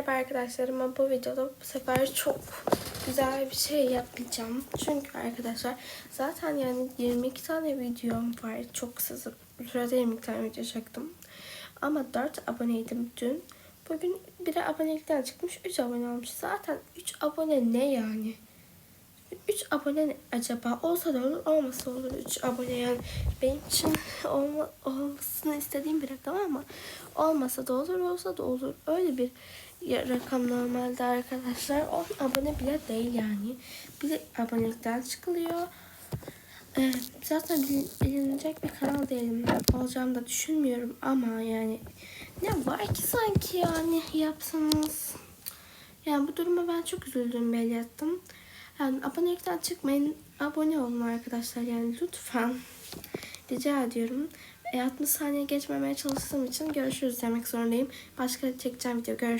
Merhaba arkadaşlarım. Bu videoda bu sefer çok güzel bir şey yapacağım. Çünkü arkadaşlar zaten yani 22 tane videom var. Çok kısa sürede 22 tane video çektim. Ama 4 aboneydim dün. Bugün biri abonelikten çıkmış 3 abone olmuş. Zaten 3 abone ne yani? 3 abone ne acaba? Olsa da olur, olmasa olur 3 abone yani. Benim için olma, olmasını istediğim bir rakam ama olmasa da olur, olsa da olur. Öyle bir rakam normalde arkadaşlar. 10 abone bile değil yani. Bir de abonelikten çıkılıyor. Ee, zaten bil- bilinecek bir kanal değilim. Olacağımı da düşünmüyorum ama yani ne var ki sanki yani yapsanız. Yani bu duruma ben çok üzüldüm belli ettim. Yani abonelikten çıkmayın. Abone olun arkadaşlar yani lütfen. Rica ediyorum. E, 60 saniye geçmemeye çalıştığım için görüşürüz demek zorundayım. Başka çekeceğim video görüşürüz.